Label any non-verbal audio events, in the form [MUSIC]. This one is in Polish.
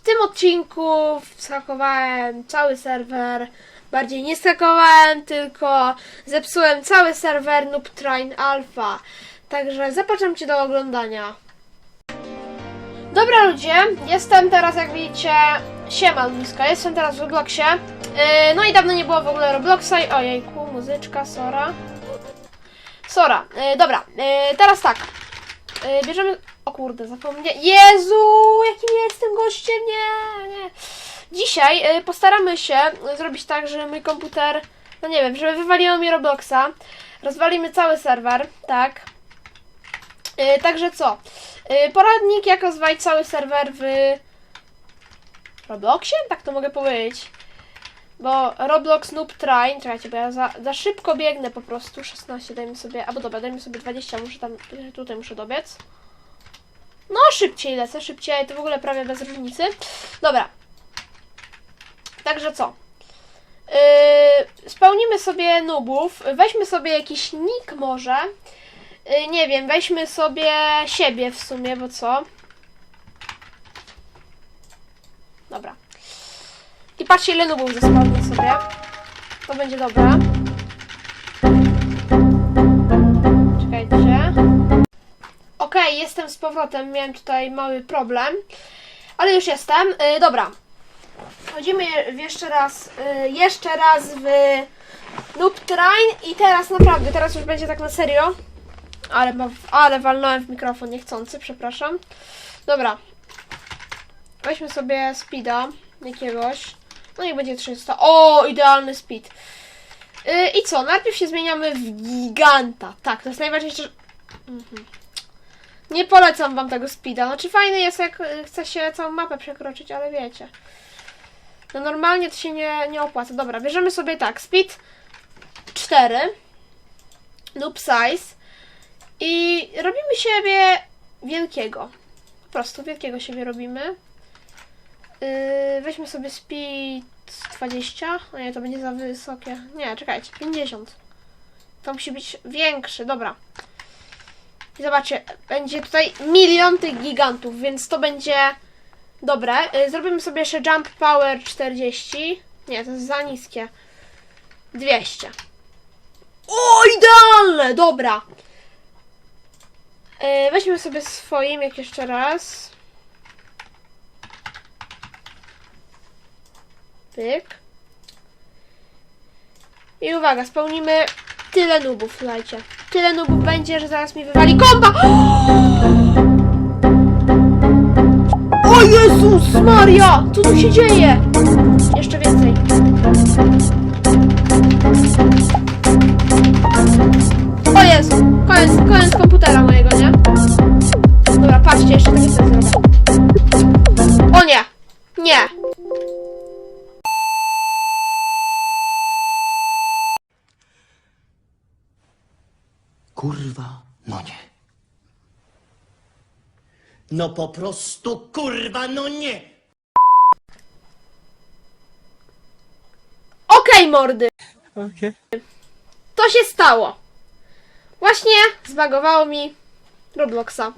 W tym odcinku skakowałem cały serwer. Bardziej nie skakowałem, tylko zepsułem cały serwer Noob Train Alpha. Także zapraszam Cię do oglądania. Dobra ludzie, jestem teraz jak widzicie, siema ludziska, jestem teraz w Robloxie. Yy, no i dawno nie było w ogóle Robloxa i ojejku, muzyczka, sora. Sora, yy, dobra, yy, teraz tak. Yy, bierzemy, o kurde, zapomniałem. Jezu, jakim ja jestem gościem, nie, nie. Dzisiaj yy, postaramy się zrobić tak, że mój komputer, no nie wiem, żeby wywaliło mi Robloxa. Rozwalimy cały serwer, tak. Yy, także co? Yy, poradnik, jak rozwalić cały serwer w Robloxie? Tak to mogę powiedzieć. Bo Roblox Noob Train, czekajcie, bo ja za, za szybko biegnę po prostu. 16 dajmy sobie, albo dobra, dajmy sobie 20, muszę tam, tutaj muszę dobiec. No, szybciej lecę, szybciej, to w ogóle prawie bez różnicy. Dobra. Także co? Yy, spełnimy sobie nubów, weźmy sobie jakiś nick może. Yy, nie wiem, weźmy sobie siebie w sumie, bo co? Dobra. I patrzcie ile nubów zespałnię sobie. To będzie dobre. Jestem z powrotem. Miałem tutaj mały problem. Ale już jestem. Yy, dobra. Chodzimy je- jeszcze raz, y, jeszcze raz w Noob Train i teraz naprawdę, teraz już będzie tak na serio. Ale, ale walnąłem w mikrofon niechcący, przepraszam. Dobra. Weźmy sobie speeda jakiegoś. No niech będzie 300. O, idealny speed. Y, I co? Najpierw się zmieniamy w giganta. Tak, to jest najważniejsze. Mhm. Nie polecam wam tego speeda. Znaczy fajny jest jak y, chce się całą mapę przekroczyć, ale wiecie. No normalnie to się nie, nie opłaca. Dobra, bierzemy sobie tak, speed 4, noob size i robimy siebie wielkiego. Po prostu wielkiego siebie robimy. Yy, weźmy sobie speed 20. O nie, to będzie za wysokie. Nie, czekajcie, 50. To musi być większy, dobra. Zobaczcie, będzie tutaj milion tych gigantów, więc to będzie Dobra, y, zrobimy sobie jeszcze jump power 40. Nie, to jest za niskie. 200. O, idealne! Dobra. Y, weźmy sobie swoim jak jeszcze raz. Pyk. I uwaga, spełnimy tyle nubów, słuchajcie. Tyle nubów będzie, że zaraz mi wywali komba! [GASPS] O Jezus Maria! Co tu się dzieje? Jeszcze więcej. O Jezu! Koniec, koniec komputera mojego, nie? Dobra, patrzcie, jeszcze takie coś zrobię. Kurwa, no nie. No po prostu kurwa, no nie. Okej, mordy! Okay. To się stało. Właśnie zbagowało mi Robloxa.